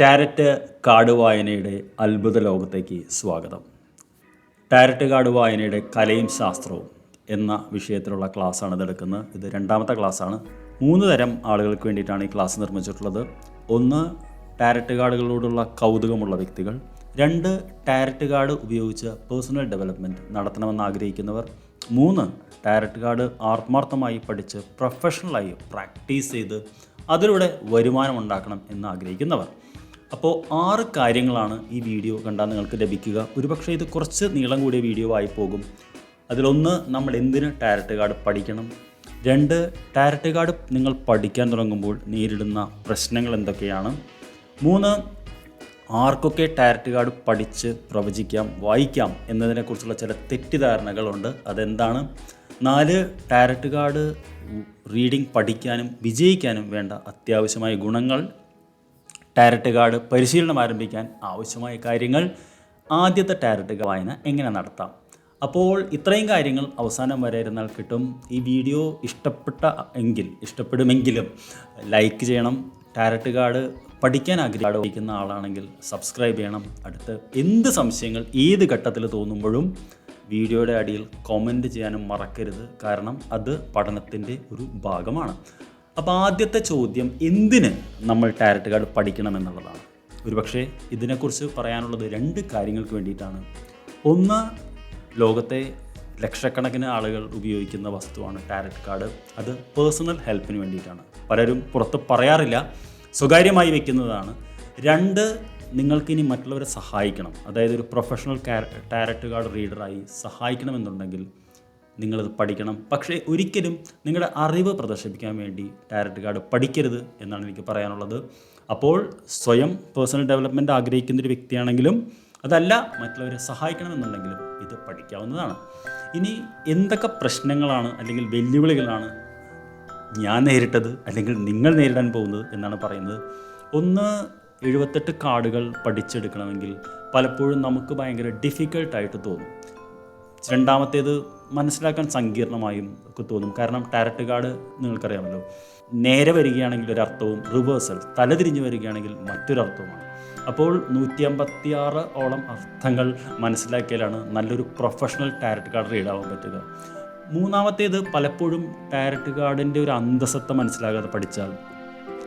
Tarot card വായനയുടെ അത്ഭുത ലോകത്തേക്ക് സ്വാഗതം. ടാരറ്റ് കാർഡ് വായനയുടെ കലയും ശാസ്ത്രവും എന്ന വിഷയത്തിലുള്ള ക്ലാസ്സാണ് ഇതെടുക്കുന്നത്. ഇത് രണ്ടാമത്തെ ക്ലാസ്സാണ്. മൂന്ന് തരം ആളുകൾക്ക് വേണ്ടിയിട്ടാണ് ഈ ക്ലാസ് നിർമ്മിച്ചിട്ടുള്ളത്. ഒന്ന് ടാരറ്റ് കാർഡുകളോടുള്ള കൗതുകമുള്ള വ്യക്തികൾ. രണ്ട് ടാരറ്റ് കാർഡ് ഉപയോഗിച്ച് പേഴ്സണൽ ഡെവലപ്മെന്റ് നടത്തണമെന്ന് ആഗ്രഹിക്കുന്നവർ. മൂന്ന് ടാരറ്റ് കാർഡ് ആത്മാർത്ഥമായി പഠിച്ച് പ്രൊഫഷണലായി പ്രാക്ടീസ് ചെയ്ത് അതിലൂടെ വരുമാനം ഉണ്ടാക്കണം എന്ന് ആഗ്രഹിക്കുന്നവർ. അപ്പോൾ ആറ് കാര്യങ്ങളാണ് ഈ വീഡിയോ കണ്ടാൽ നിങ്ങൾക്ക് ലഭിക്കുക. ഒരുപക്ഷെ ഇത് കുറച്ച് നീളം കൂടിയ വീഡിയോ ആയി പോകും. അതിലൊന്ന് നമ്മൾ എന്തിന് ടാരറ്റ് കാർഡ് പഠിക്കണം? രണ്ട് ടാരറ്റ് കാർഡ് നിങ്ങൾ പഠിക്കാൻ തുടങ്ങുമ്പോൾ നേരിടുന്ന പ്രശ്നങ്ങൾ എന്തൊക്കെയാണ്? മൂന്ന് ആർക്കൊക്കെ ടാരറ്റ് കാർഡ് പഠിച്ച് പ്രവചിക്കാം വായിക്കാം എന്നതിനെക്കുറിച്ചുള്ള ചില തെറ്റിദ്ധാരണകളുണ്ട്. അതെന്താണ്? നാല് ടാരറ്റ് കാർഡ് റീഡിംഗ് പഠിക്കാനും വിജയിക്കാനും വേണ്ട അത്യാവശ്യമായ ഗുണങ്ങൾ. ടാരറ്റ് കാർഡ് പരിശീലനം ആരംഭിക്കാൻ ആവശ്യമായ കാര്യങ്ങൾ ആദ്യത്തെ ടാരറ്റ് വായന എങ്ങനെ നടത്താം? അപ്പോൾ ഇത്രയും കാര്യങ്ങൾ അവസാനം വരെ ഇരുന്നാൽ കിട്ടും. ഈ വീഡിയോ ഇഷ്ടപ്പെട്ട എങ്കിൽ ഇഷ്ടപ്പെടുമെങ്കിലും ലൈക്ക് ചെയ്യണം. ടാരറ്റ് കാർഡ് പഠിക്കാൻ ആഗ്രഹിക്കുന്ന ആളാണെങ്കിൽ സബ്സ്ക്രൈബ് ചെയ്യണം. അടുത്ത് എന്ത് സംശയങ്ങൾ ഏത് ഘട്ടത്തിൽ തോന്നുമ്പോഴും വീഡിയോയുടെ അടിയിൽ കമന്റ് ചെയ്യാനും മറക്കരുത്. കാരണം അത് പഠനത്തിന്റെ ഒരു ഭാഗമാണ്. അപ്പോൾ ആദ്യത്തെ ചോദ്യം എന്തിന് നമ്മൾ ടാരറ്റ് കാർഡ് പഠിക്കണം എന്നുള്ളതാണ്. ഒരുപക്ഷെ ഇതിനെക്കുറിച്ച് പറയാനുള്ളത് രണ്ട് കാര്യങ്ങൾക്ക് വേണ്ടിയിട്ടാണ്. ഒന്ന് ലോകത്തെ ലക്ഷക്കണക്കിന് ആളുകൾ ഉപയോഗിക്കുന്ന വസ്തുവാണ് ടാരറ്റ് കാർഡ് അത് പേഴ്സണൽ ഹെൽപ്പിന് വേണ്ടിയിട്ടാണ്. പലരും പുറത്ത് പറയാറില്ല സ്വകാര്യമായി വെക്കുന്നതാണ്. രണ്ട് നിങ്ങൾക്കിനി മറ്റുള്ളവരെ സഹായിക്കണം. അതായത് ഒരു പ്രൊഫഷണൽ ടാരറ്റ് കാർഡ് റീഡറായി സഹായിക്കണമെന്നുണ്ടെങ്കിൽ നിങ്ങളത് പഠിക്കണം. പക്ഷേ ഒരിക്കലും നിങ്ങളുടെ അറിവ് പ്രദർശിപ്പിക്കാൻ വേണ്ടി ടാരറ്റ് കാർഡ് പഠിക്കരുത് എന്നാണ് എനിക്ക് പറയാനുള്ളത്. അപ്പോൾ സ്വയം പേഴ്സണൽ ഡെവലപ്മെന്റ് ആഗ്രഹിക്കുന്ന ഒരു വ്യക്തിയാണെങ്കിലും അതല്ല മറ്റുള്ളവരെ സഹായിക്കണമെന്നുണ്ടെങ്കിലും ഇത് പഠിക്കാവുന്നതാണ്. ഇനി എന്തൊക്കെ പ്രശ്നങ്ങളാണ് അല്ലെങ്കിൽ വെല്ലുവിളികളാണ് ഞാൻ നേരിട്ടത് അല്ലെങ്കിൽ നിങ്ങൾ നേരിടാൻ പോകുന്നത് എന്നാണ് പറയുന്നത്. ഒന്ന് എഴുപത്തെട്ട് കാർഡുകൾ പഠിച്ചെടുക്കണമെങ്കിൽ പലപ്പോഴും നമുക്ക് ഭയങ്കര ഡിഫിക്കൽട്ടായിട്ട് തോന്നും. രണ്ടാമത്തേത് മനസ്സിലാക്കാൻ സങ്കീർണമായും ഒക്കെ തോന്നും. കാരണം ടാരറ്റ് കാർഡ് നിങ്ങൾക്കറിയാമല്ലോ. നേരെ വരികയാണെങ്കിൽ ഒരർത്ഥവും റിവേഴ്സൽ തലതിരിഞ്ഞ് വരികയാണെങ്കിൽ മറ്റൊരർത്ഥവുമാണ്. അപ്പോൾ നൂറ്റി അമ്പത്തി ആറ് ഓളം അർത്ഥങ്ങൾ മനസ്സിലാക്കിയാലാണ് നല്ലൊരു പ്രൊഫഷണൽ ടാരറ്റ് കാർഡ് റീഡാവാൻ പറ്റുക. മൂന്നാമത്തേത് പലപ്പോഴും ടാരറ്റ് കാർഡിന്റെ ഒരു അന്തസത്ത മനസ്സിലാകാതെ പഠിച്ചാൽ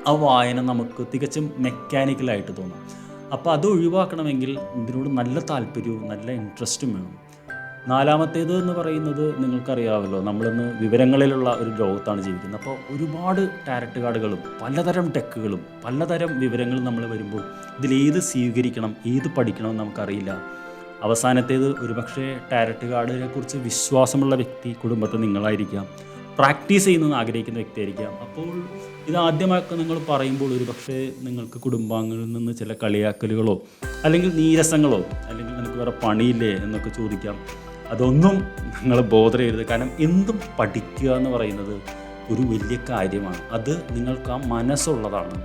ആ വായന നമുക്ക് തികച്ചും മെക്കാനിക്കലായിട്ട് തോന്നും. അപ്പോൾ അത് ഒഴിവാക്കണമെങ്കിൽ ഇതിനോട് നല്ല താല്പര്യവും നല്ല ഇൻട്രസ്റ്റും വേണം. നാലാമത്തേത് എന്ന് പറയുന്നത് നിങ്ങൾക്കറിയാമല്ലോ. നമ്മളിന്ന് വിവരങ്ങളിലുള്ള ഒരു ലോകത്താണ് ജീവിക്കുന്നത്. അപ്പോൾ ഒരുപാട് ടാരറ്റ് കാർഡുകളും പലതരം ടെക്കുകളും പലതരം വിവരങ്ങളും നമ്മൾ വരുമ്പോൾ ഇതിലേത് സ്വീകരിക്കണം ഏത് പഠിക്കണം നമുക്കറിയില്ല. അവസാനത്തേത് ഒരുപക്ഷെ ടാരറ്റ് കാർഡിനെ കുറിച്ച് വിശ്വാസമുള്ള വ്യക്തി കുടുംബത്തിൽ നിങ്ങളായിരിക്കാം. പ്രാക്ടീസ് ചെയ്യുന്നതെന്ന് ആഗ്രഹിക്കുന്ന വ്യക്തിയായിരിക്കാം. അപ്പോൾ ഇത് ആദ്യമായൊക്കെ നിങ്ങൾ പറയുമ്പോൾ ഒരുപക്ഷെ നിങ്ങൾക്ക് കുടുംബാംഗങ്ങളിൽ നിന്ന് ചില കളിയാക്കലുകളോ അല്ലെങ്കിൽ നീരസങ്ങളോ അല്ലെങ്കിൽ നിനക്ക് വേറെ പണിയില്ലേ എന്നൊക്കെ ചോദിക്കാം. അതൊന്നും നിങ്ങൾ ബോധ ചെയ്യരുത്. കാരണം എന്തും പഠിക്കുക എന്ന് പറയുന്നത് ഒരു വലിയ കാര്യമാണ്. അത് നിങ്ങൾക്ക് ആ മനസ്സുള്ളതാണ്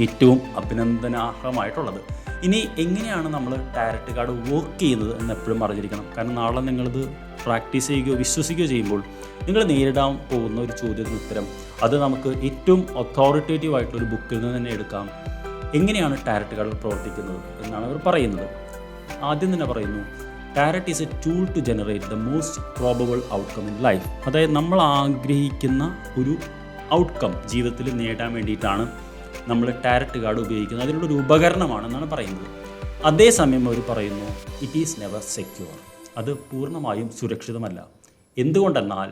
ഏറ്റവും അഭിനന്ദനാർഹമായിട്ടുള്ളത്. ഇനി എങ്ങനെയാണ് നമ്മൾ ടാരറ്റ് കാർഡ് വർക്ക് ചെയ്യുന്നത് എന്ന് എപ്പോഴും അറിഞ്ഞിരിക്കണം. കാരണം നാളെ നിങ്ങളിത് പ്രാക്ടീസ് ചെയ്യുകയോ വിശ്വസിക്കുകയോ ചെയ്യുമ്പോൾ നിങ്ങൾ നേരിടാൻ പോകുന്ന ഒരു ചോദ്യത്തിന് ഉത്തരം അത് നമുക്ക് ഏറ്റവും അതോറിറ്റേറ്റീവ് ആയിട്ടുള്ള ഒരു ബുക്കിൽ നിന്ന് തന്നെ എടുക്കാം. എങ്ങനെയാണ് ടാരറ്റ് കാർഡ് പ്രവർത്തിക്കുന്നത് എന്നാണ് അവർ പറയുന്നത്. ആദ്യം തന്നെ പറയുന്നു tarot is a tool to generate the most probable outcome in life അതായത് നമ്മൾ ആഗ്രഹിക്കുന്ന ഒരു ഔട്ട്കം ജീവിതത്തിൽ നേടാൻ വേണ്ടിയിട്ടാണ് നമ്മൾ ടാരറ്റ് കാർഡ് ഉപയോഗിക്കുന്നത്. അതിനുള്ളൊരു ഉപകരണമാണെന്നാണ് പറയുന്നത്. അതേസമയം അവർ പറയുന്നു ഇറ്റ് ഈസ് നെവർ സെക്യൂർ അത് പൂർണമായും സുരക്ഷിതമല്ല. എന്തുകൊണ്ടെന്നാൽ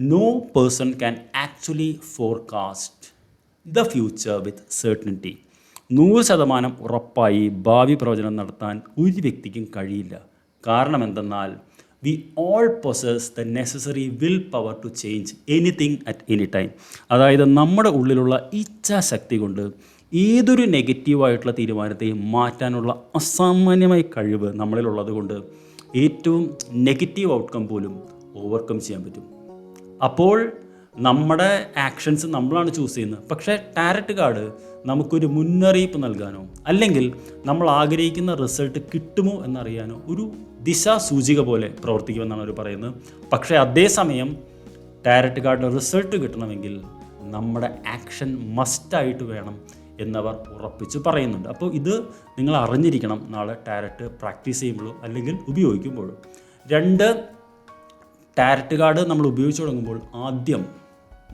no person can actually forecast the future with certainty നൂറ് ശതമാനം ഉറപ്പായി ഭാവി പ്രവചനം നടത്താൻ ഒരു വ്യക്തിക്കും കഴിയില്ല. കാരണം എന്തെന്നാൽ we all possess the necessary will power to change anything at any time അതായത് നമ്മുടെ ഉള്ളിലുള്ള ഇച്ഛാശക്തി കൊണ്ട് ഏതൊരു നെഗറ്റീവായിട്ടുള്ള തീരുമാനത്തെയും മാറ്റാനുള്ള അസാമാന്യമായ കഴിവ് നമ്മളിലുള്ളത് കൊണ്ട് ഏറ്റവും നെഗറ്റീവ് ഔട്ട്കം പോലും ഓവർകം ചെയ്യാൻ പറ്റും. അപ്പോൾ നമ്മുടെ ആക്ഷൻസ് നമ്മളാണ് ചൂസ് ചെയ്യുന്നത്. പക്ഷേ ടാരറ്റ് കാർഡ് നമുക്കൊരു മുന്നറിയിപ്പ് നൽകാനോ അല്ലെങ്കിൽ നമ്മൾ ആഗ്രഹിക്കുന്ന റിസൾട്ട് കിട്ടുമോ എന്നറിയാനോ ഒരു ദിശാസൂചിക പോലെ പ്രവർത്തിക്കുമെന്നാണ് അവർ പറയുന്നത്. പക്ഷേ അതേസമയം ടാരറ്റ് കാർഡിന് റിസൾട്ട് കിട്ടണമെങ്കിൽ നമ്മുടെ ആക്ഷൻ മസ്റ്റായിട്ട് വേണം എന്നവർ ഉറപ്പിച്ച് പറയുന്നുണ്ട്. അപ്പോൾ ഇത് നിങ്ങൾ അറിഞ്ഞിരിക്കണം നാളെ ടാരറ്റ് പ്രാക്ടീസ് ചെയ്യുമ്പോഴോ അല്ലെങ്കിൽ ഉപയോഗിക്കുമ്പോഴോ. രണ്ട് ടാരറ്റ് കാർഡ് നമ്മൾ ഉപയോഗിച്ച് തുടങ്ങുമ്പോൾ ആദ്യം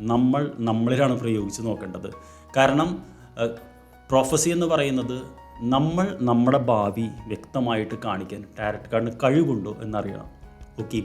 നമ്മൾ നമ്മളിലാണ് പ്രയോഗിച്ച് നോക്കേണ്ടത്. കാരണം പ്രൊഫസി എന്ന് പറയുന്നത് നമ്മൾ നമ്മുടെ ഭാവി വ്യക്തമായിട്ട് കാണിക്കാൻ ടാരറ്റ് കാർഡിന് കഴിവുണ്ടോ എന്നറിയണം. ഓക്കെ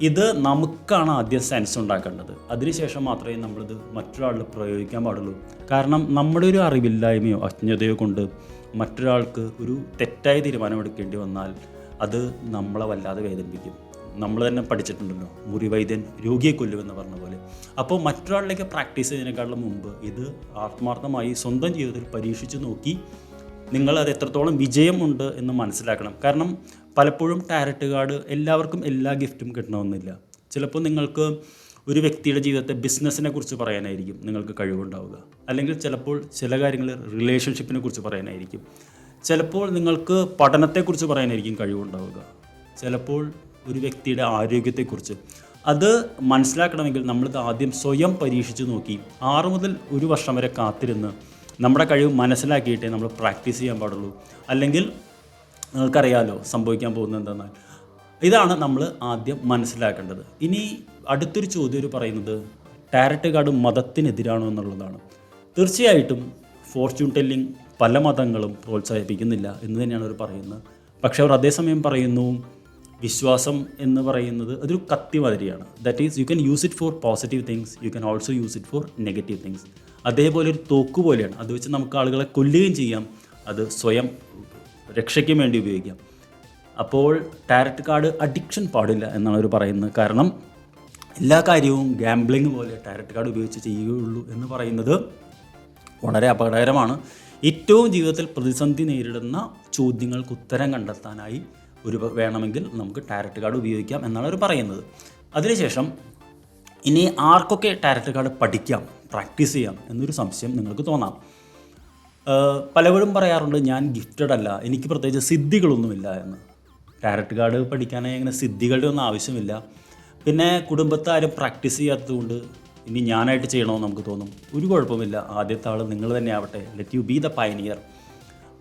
ഇത് നമുക്കാണ് ആദ്യം സെൻസ് ഉണ്ടാക്കേണ്ടത്. അതിനുശേഷം മാത്രമേ നമ്മളിത് മറ്റൊരാളിൽ പ്രയോഗിക്കാൻ പാടുള്ളൂ. കാരണം നമ്മുടെ ഒരു അറിവില്ലായ്മയോ അജ്ഞതയോ കൊണ്ട് മറ്റൊരാൾക്ക് ഒരു തെറ്റായ തീരുമാനമെടുക്കേണ്ടി വന്നാൽ അത് നമ്മളെ വല്ലാതെ വേദനിപ്പിക്കും. നമ്മൾ തന്നെ പഠിച്ചിട്ടുണ്ടല്ലോ. മുറിവൈദ്യൻ രോഗിയെ കൊല്ലുമെന്ന് പറഞ്ഞ പോലെ. അപ്പോൾ മറ്റൊരാളിലേക്ക് പ്രാക്ടീസ് ചെയ്യുന്നതിനേക്കാളും മുമ്പ് ഇത് ആത്മാർത്ഥമായി സ്വന്തം ജീവിതത്തിൽ പരീക്ഷിച്ച് നോക്കി നിങ്ങൾ അത് എത്രത്തോളം വിജയമുണ്ട് എന്ന് മനസ്സിലാക്കണം. കാരണം പലപ്പോഴും ടാരറ്റ് കാർഡ് എല്ലാവർക്കും എല്ലാ ഗിഫ്റ്റും കിട്ടണമെന്നില്ല. ചിലപ്പോൾ നിങ്ങൾക്ക് ഒരു വ്യക്തിയുടെ ജീവിതത്തെ ബിസിനസ്സിനെ കുറിച്ച് പറയാനായിരിക്കും നിങ്ങൾക്ക് കഴിവുണ്ടാവുക. അല്ലെങ്കിൽ ചിലപ്പോൾ ചില കാര്യങ്ങൾ റിലേഷൻഷിപ്പിനെ കുറിച്ച് പറയാനായിരിക്കും. ചിലപ്പോൾ നിങ്ങൾക്ക് പഠനത്തെക്കുറിച്ച് പറയാനായിരിക്കും കഴിവുണ്ടാവുക. ചിലപ്പോൾ ഒരു വ്യക്തിയുടെ ആരോഗ്യത്തെക്കുറിച്ച്. അത് മനസ്സിലാക്കണമെങ്കിൽ നമ്മളിത് ആദ്യം സ്വയം പരീക്ഷിച്ച് നോക്കി. ആറ് മുതൽ ഒരു വർഷം വരെ കാത്തിരുന്ന് നമ്മുടെ കഴിവ് മനസ്സിലാക്കിയിട്ടേ നമ്മൾ പ്രാക്ടീസ് ചെയ്യാൻ പാടുള്ളൂ. അല്ലെങ്കിൽ നിങ്ങൾക്കറിയാലോ സംഭവിക്കാൻ പോകുന്നത് എന്തെന്നാൽ ഇതാണ് നമ്മൾ ആദ്യം മനസ്സിലാക്കേണ്ടത്. ഇനി അടുത്തൊരു ചോദ്യം ഒരു പറയുന്നത് ടാരറ്റ് കാർഡ് മതത്തിനെതിരാണോ എന്നുള്ളതാണ്. തീർച്ചയായിട്ടും ഫോർച്യൂൺ ടെല്ലിംഗ് പല മതങ്ങളും പ്രോത്സാഹിപ്പിക്കുന്നില്ല എന്ന് തന്നെയാണ് അവർ പറയുന്നത്. പക്ഷേ അവർ അതേസമയം പറയുന്നു വിശ്വാസം എന്ന് പറയുന്നത് അതൊരു കത്തി മാതിരിയാണ്. That is you can use it for positive things you can also use it for negative things അതേപോലെ ഒരു തോക്ക് പോലെയാണ്. അത് വെച്ച് നമുക്ക് ആളുകളെ കൊല്ലുകയും ചെയ്യാം. അത് സ്വയം രക്ഷയ്ക്കും വേണ്ടി ഉപയോഗിക്കാം. അപ്പോൾ ടാരറ്റ് കാർഡ് അഡിക്ഷൻ പാടില്ല എന്നാണ് അവർ പറയുന്നത്. കാരണം എല്ലാ കാര്യവും ഗാംബ്ലിങ് പോലെ ടാരറ്റ് കാർഡ് ഉപയോഗിച്ച് ചെയ്യുകയുള്ളൂ എന്ന് പറയുന്നത് വളരെ അപകടകരമാണ്. ഏറ്റവും ജീവിതത്തിൽ പ്രതിസന്ധി നേരിടുന്ന ചോദ്യങ്ങൾക്ക് ഉത്തരം കണ്ടെത്താനായി ഒരു വേണമെങ്കിൽ നമുക്ക് ടാരറ്റ് കാർഡ് ഉപയോഗിക്കാം എന്നാണ് അവർ പറയുന്നത്. അതിനുശേഷം ഇനി ആർക്കൊക്കെ ടാരറ്റ് കാർഡ് പഠിക്കാം പ്രാക്ടീസ് ചെയ്യാം എന്നൊരു സംശയം നിങ്ങൾക്ക് തോന്നാം. പലപ്പോഴും പറയാറുണ്ട് ഞാൻ ഗിഫ്റ്റഡ് അല്ല എനിക്ക് പ്രത്യേകിച്ച് സിദ്ധികളൊന്നുമില്ല എന്ന്. ടാരറ്റ് കാർഡ് പഠിക്കാനായി അങ്ങനെ സിദ്ധികളുടെ ഒന്നും ആവശ്യമില്ല. പിന്നെ കുടുംബത്തെ ആരും പ്രാക്ടീസ് ചെയ്യാത്തതുകൊണ്ട് ഇനി ഞാനായിട്ട് ചെയ്യണമെന്ന് നമുക്ക് തോന്നും. ഒരു കുഴപ്പമില്ല ആദ്യത്തെ ആൾ നിങ്ങൾ തന്നെ ആവട്ടെ. Let you be the pioneer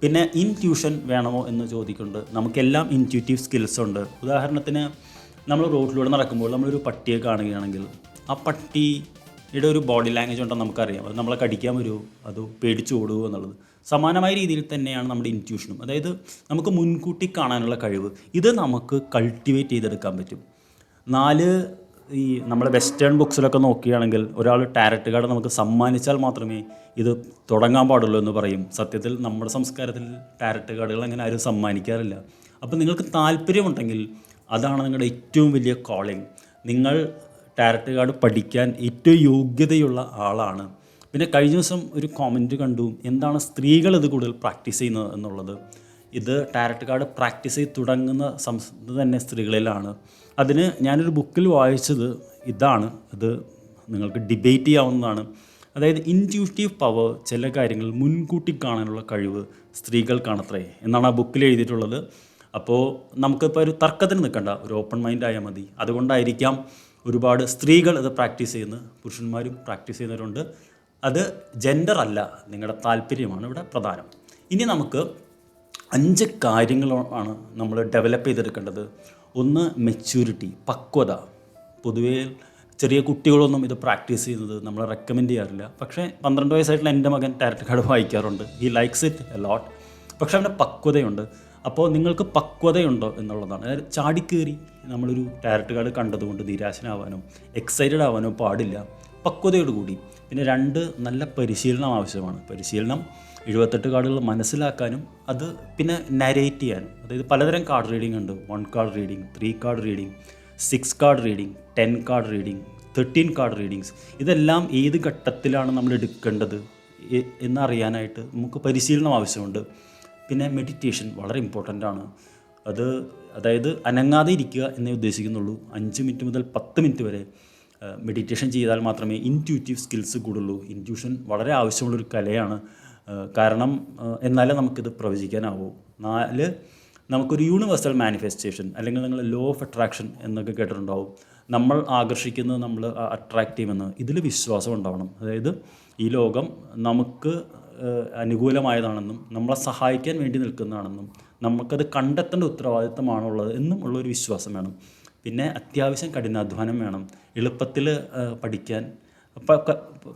പിന്നെ ഇന്റ്യൂഷൻ വേണമോ എന്ന് ചോദിക്കുന്നുണ്ട് നമുക്കെല്ലാം ഇന്റ്യൂറ്റീവ് സ്കിൽസ് ഉണ്ട്. ഉദാഹരണത്തിന് നമ്മൾ റോഡിലൂടെ നടക്കുമ്പോൾ നമ്മളൊരു പട്ടിയെ കാണുകയാണെങ്കിൽ ആ പട്ടിയുടെ ഒരു ബോഡി ലാംഗ്വേജ് ഉണ്ടെന്ന് നമുക്കറിയാം. അത് നമ്മളെ കടിക്കാൻ വരുമോ അത് പേടിച്ചു ഓടുമോ എന്നുള്ളത്. സമാനമായ രീതിയിൽ തന്നെയാണ് നമ്മുടെ ഇന്റ്യൂഷനും അതായത് നമുക്ക് മുൻകൂട്ടി കാണാനുള്ള കഴിവ്. ഇത് നമുക്ക് കൾട്ടിവേറ്റ് ചെയ്തെടുക്കാൻ പറ്റും. നാല് ഈ നമ്മുടെ വെസ്റ്റേൺ ബുക്സിലൊക്കെ നോക്കുകയാണെങ്കിൽ ഒരാൾ ടാരറ്റ് കാർഡ് നമുക്ക് സമ്മാനിച്ചാൽ മാത്രമേ ഇത് തുടങ്ങാൻ പാടുള്ളൂ എന്ന് പറയും. സത്യത്തിൽ നമ്മുടെ സംസ്കാരത്തിൽ ടാരറ്റ് കാർഡുകൾ അങ്ങനെ ആരും സമ്മാനിക്കാറില്ല. അപ്പോൾ നിങ്ങൾക്ക് താല്പര്യമുണ്ടെങ്കിൽ അതാണ് നിങ്ങളുടെ ഏറ്റവും വലിയ കോളിംഗ് നിങ്ങൾ ടാരറ്റ് കാർഡ് പഠിക്കാൻ ഏറ്റവും യോഗ്യതയുള്ള ആളാണ്. പിന്നെ കഴിഞ്ഞ ദിവസം ഒരു കോമന്റ് കണ്ടു. എന്താണ് സ്ത്രീകൾ ഇത് കൂടുതൽ പ്രാക്ടീസ് ചെയ്യുന്നത് എന്നുള്ളത്? ഇത് ടാരറ്റ് കാർഡ് പ്രാക്ടീസ് ചെയ്ത് തുടങ്ങുന്ന സംസ് തന്നെ സ്ത്രീകളിലാണ്. അതിന് ഞാനൊരു ബുക്കിൽ വായിച്ചത് ഇതാണ്. അത് നിങ്ങൾക്ക് ഡിബേറ്റ് ചെയ്യാവുന്നതാണ്. അതായത് ഇന്റ്യൂട്ടീവ് പവർ ചില കാര്യങ്ങൾ മുൻകൂട്ടി കാണാനുള്ള കഴിവ് സ്ത്രീകൾക്കാണത്രേ എന്നാണ് ആ ബുക്കിൽ എഴുതിയിട്ടുള്ളത്. അപ്പോൾ നമുക്കിപ്പോൾ ഒരു തർക്കത്തിന് നിൽക്കണ്ട. ഒരു ഓപ്പൺ മൈൻഡ് മതി. അതുകൊണ്ടായിരിക്കാം ഒരുപാട് സ്ത്രീകൾ അത് പ്രാക്ടീസ് ചെയ്യുന്നത് പുരുഷന്മാരും പ്രാക്ടീസ് ചെയ്യുന്നവരുണ്ട്. അത് ജെൻഡർ അല്ല. നിങ്ങളുടെ താല്പര്യമാണ് ഇവിടെ പ്രധാനം. ഇനി നമുക്ക് അഞ്ച് കാര്യങ്ങളാണ് നമ്മൾ ഡെവലപ്പ് ചെയ്തെടുക്കേണ്ടത്. ഒന്ന് മെച്യൂരിറ്റി പക്വത. പൊതുവേ ചെറിയ കുട്ടികളൊന്നും ഇത് പ്രാക്ടീസ് ചെയ്യുന്നത് നമ്മൾ റെക്കമെൻഡ് ചെയ്യാറില്ല. പക്ഷേ പന്ത്രണ്ട് വയസ്സായിട്ടുള്ള എന്റെ മകൻ ടാരറ്റ് കാർഡ് വായിക്കാറുണ്ട്. He likes it a lot പക്ഷേ അവന്റെ പക്വതയുണ്ട്. അപ്പോൾ നിങ്ങൾക്ക് പക്വതയുണ്ടോ എന്നുള്ളതാണ്. അതായത് ചാടിക്കേറി നമ്മളൊരു ടാരറ്റ് കാർഡ് കണ്ടതുകൊണ്ട് നിരാശനാവാനോ എക്സൈറ്റഡ് ആവാനോ പാടില്ല. പക്വതയോടുകൂടി. പിന്നെ രണ്ട് നല്ല പരിശീലനം ആവശ്യമാണ്. പരിശീലനം എഴുപത്തെട്ട് കാർഡുകൾ മനസ്സിലാക്കാനും അത് പിന്നെ നരേറ്റ് ചെയ്യാനും. അതായത് പലതരം കാർഡ് റീഡിംഗ് ഉണ്ട്. One card reading three card reading six card reading ten card reading thirteen card readings ഇതെല്ലാം ഏത് ഘട്ടത്തിലാണ് നമ്മൾ എടുക്കേണ്ടത് എന്നറിയാനായിട്ട് നമുക്ക് പരിശീലനം ആവശ്യമുണ്ട്. പിന്നെ മെഡിറ്റേഷൻ വളരെ ഇമ്പോർട്ടന്റ് ആണ്. അത് അതായത് അനങ്ങാതെ ഇരിക്കുക എന്നേ ഉദ്ദേശിക്കുന്നുള്ളൂ. അഞ്ച് മിനിറ്റ് മുതൽ പത്ത് മിനിറ്റ് വരെ മെഡിറ്റേഷൻ ചെയ്താൽ മാത്രമേ ഇന്റ്യൂറ്റീവ് സ്കിൽസ് കൂടുള്ളൂ. ഇന്റ്യൂഷൻ വളരെ ആവശ്യമുള്ളൊരു കലയാണ്. കാരണം എന്നാലേ നമുക്കിത് പ്രവചിക്കാനാവൂ. നാല് നമുക്കൊരു യൂണിവേഴ്സൽ മാനിഫെസ്റ്റേഷൻ അല്ലെങ്കിൽ നിങ്ങൾ ലോ ഓഫ് അട്രാക്ഷൻ എന്നൊക്കെ കേട്ടിട്ടുണ്ടാവും. നമ്മൾ ആകർഷിക്കുന്നത് നമ്മൾ അട്രാക്റ്റ് ചെയ്യുമെന്ന്. ഇതിൽ വിശ്വാസം ഉണ്ടാവണം. അതായത് ഈ ലോകം നമുക്ക് അനുകൂലമായതാണെന്നും നമ്മളെ സഹായിക്കാൻ വേണ്ടി നിൽക്കുന്നതാണെന്നും നമുക്കത് കണ്ടെത്തേണ്ട ഉത്തരവാദിത്തമാണുള്ളത് എന്നും ഉള്ളൊരു വിശ്വാസം വേണം. പിന്നെ അത്യാവശ്യം കഠിനാധ്വാനം വേണം. എളുപ്പത്തിൽ പഠിക്കാൻ.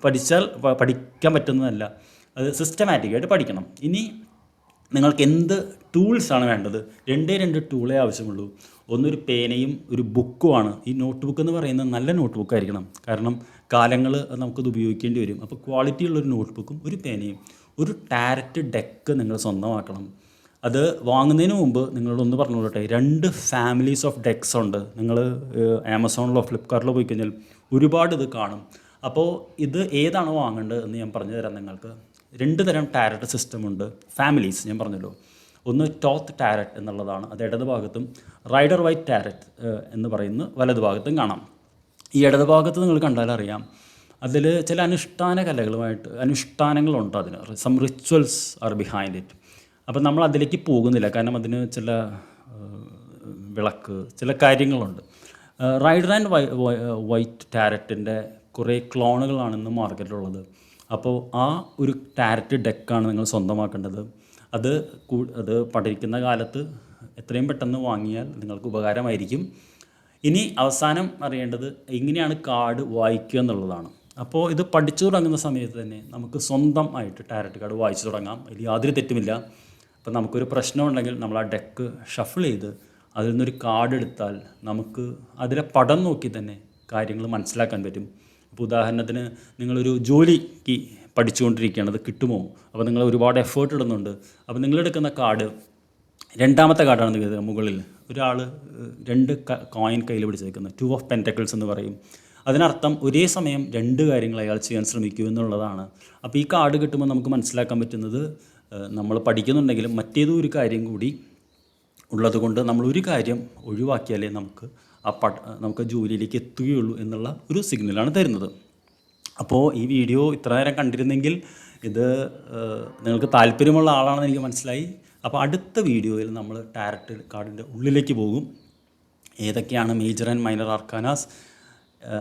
പഠിച്ചാൽ പഠിക്കാൻ പറ്റുന്നതല്ല. അത് സിസ്റ്റമാറ്റിക്കായിട്ട് പഠിക്കണം. ഇനി നിങ്ങൾക്ക് എന്ത് ടൂൾസാണ് വേണ്ടത്? രണ്ടേ രണ്ട് ടൂളേ ആവശ്യമുള്ളൂ. ഒന്നൊരു പേനയും ഒരു ബുക്കുമാണ് ഈ നോട്ട് ബുക്ക് എന്ന് പറയുന്നത് നല്ല നോട്ട് ബുക്ക് ആയിരിക്കണം. കാരണം കാലങ്ങൾ നമുക്കത് ഉപയോഗിക്കേണ്ടി വരും. അപ്പോൾ ക്വാളിറ്റി ഉള്ളൊരു നോട്ട് ബുക്കും ഒരു പേനയും ഒരു ടാരറ്റ് ഡെക്ക് നിങ്ങൾ സ്വന്തമാക്കണം. അത് വാങ്ങുന്നതിന് മുമ്പ് നിങ്ങളൊന്ന് പറഞ്ഞോളട്ടെ രണ്ട് ഫാമിലീസ് ഓഫ് ഡെക്സ് ഉണ്ട്. നിങ്ങൾ ആമസോണിലോ ഫ്ലിപ്കാർട്ടിലോ പോയി കഴിഞ്ഞാൽ ഒരുപാട് ഇത് കാണും. അപ്പോൾ ഇത് ഏതാണ് വാങ്ങേണ്ടത് എന്ന് ഞാൻ പറഞ്ഞു തരാം നിങ്ങൾക്ക്. രണ്ട് തരം ടാരറ്റ് സിസ്റ്റം ഉണ്ട്. ഫാമിലീസ് ഞാൻ പറഞ്ഞല്ലോ. ഒന്ന് ടോത്ത് ടാരറ്റ് എന്നുള്ളതാണ്. അത് ഇടത് ഭാഗത്തും റൈഡർ വൈറ്റ് ടാരറ്റ് എന്ന് പറയുന്ന വലത് ഭാഗത്തും കാണാം. ഈ ഇടത് ഭാഗത്ത് നിങ്ങൾ കണ്ടാൽ അറിയാം. അതിൽ ചില അനുഷ്ഠാന കലകളുമായിട്ട് അനുഷ്ഠാനങ്ങളുണ്ട് അതിന്. Some rituals are behind it അപ്പം നമ്മൾ അതിലേക്ക് പോകുന്നില്ല. കാരണം അതിന് ചില വിളക്ക് ചില കാര്യങ്ങളുണ്ട്. റൈഡർ ആൻഡ് വൈറ്റ് ടാരറ്റിന്റെ കുറേ ക്ലോണുകളാണ് ഇന്ന് മാർക്കറ്റിലുള്ളത് അപ്പോൾ ആ ഒരു ടാരറ്റ് ഡെക്കാണ് നിങ്ങൾ സ്വന്തമാക്കേണ്ടത്. അത് അത് പഠിക്കുന്ന കാലത്ത് എത്രയും പെട്ടെന്ന് വാങ്ങിയാൽ നിങ്ങൾക്ക് ഉപകാരമായിരിക്കും. ഇനി അവസാനം അറിയേണ്ടത് എങ്ങനെയാണ് കാർഡ് വായിക്കുക എന്നുള്ളതാണ്. അപ്പോൾ ഇത് പഠിച്ചു തുടങ്ങുന്ന സമയത്ത് തന്നെ നമുക്ക് സ്വന്തമായിട്ട് ടാരറ്റ് കാർഡ് വായിച്ചു തുടങ്ങാം. അതിൽ യാതൊരു തെറ്റുമില്ല. അപ്പോൾ നമുക്കൊരു പ്രശ്നമുണ്ടെങ്കിൽ നമ്മൾ ആ ഡെക്ക് ഷഫിൾ ചെയ്ത് അതിൽ നിന്നൊരു കാർഡ് എടുത്താൽ നമുക്ക് അതിലെ പടം നോക്കി തന്നെ കാര്യങ്ങൾ മനസ്സിലാക്കാൻ പറ്റും. ഇപ്പോൾ ഉദാഹരണത്തിന് നിങ്ങളൊരു ജോലിക്ക് പഠിച്ചുകൊണ്ടിരിക്കുകയാണ് അത് കിട്ടുമോ? അപ്പോൾ നിങ്ങൾ ഒരുപാട് എഫേർട്ട് ഇടുന്നുണ്ട്. അപ്പോൾ നിങ്ങളെടുക്കുന്ന കാർഡ് രണ്ടാമത്തെ കാർഡാണ് കരുതുക മുകളിൽ. ഒരാൾ രണ്ട് കോയിൻ കയ്യിൽ പിടിച്ചേക്കുന്നത് ടു ഓഫ് പെന്റക്കിൾസ് എന്ന് പറയും. അതിനർത്ഥം ഒരേ സമയം രണ്ട് കാര്യങ്ങൾ അയാൾ ചെയ്യാൻ ശ്രമിക്കൂ എന്നുള്ളതാണ്. അപ്പോൾ ഈ കാർഡ് കിട്ടുമ്പോൾ നമുക്ക് മനസ്സിലാക്കാൻ പറ്റുന്നത് നമ്മൾ പഠിക്കുന്നുണ്ടെങ്കിലും മറ്റേതൊരു കാര്യം കൂടി ഉള്ളതുകൊണ്ട് നമ്മൾ ഒരു കാര്യം ഒഴിവാക്കിയാലേ നമുക്ക് ആ പട നമുക്ക് ജോലിയിലേക്ക് എത്തുകയുള്ളൂ എന്നുള്ള ഒരു സിഗ്നലാണ് തരുന്നത്. അപ്പോൾ ഈ വീഡിയോ ഇത്ര നേരം കണ്ടിരുന്നെങ്കിൽ ഇത് നിങ്ങൾക്ക് താല്പര്യമുള്ള ആളാണെന്ന് എനിക്ക് മനസ്സിലായി. അപ്പോൾ അടുത്ത വീഡിയോയിൽ നമ്മൾ ടാരറ്റ് കാർഡിന്റെ ഉള്ളിലേക്ക് പോകും. ഏതൊക്കെയാണ് മേജർ ആൻഡ് മൈനർ ആർക്കാനാസ്?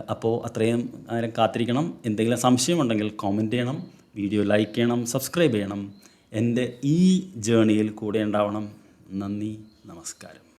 അപ്പോൾ അത്രയും നേരം കാത്തിരിക്കണം. എന്തെങ്കിലും സംശയമുണ്ടെങ്കിൽ കോമന്റ് ചെയ്യണം. വീഡിയോ ലൈക്ക് ചെയ്യണം സബ്സ്ക്രൈബ് ചെയ്യണം. എന്റെ ഈ ജേണിയിൽ കൂടെ ഉണ്ടാവണം. നന്ദി നമസ്കാരം.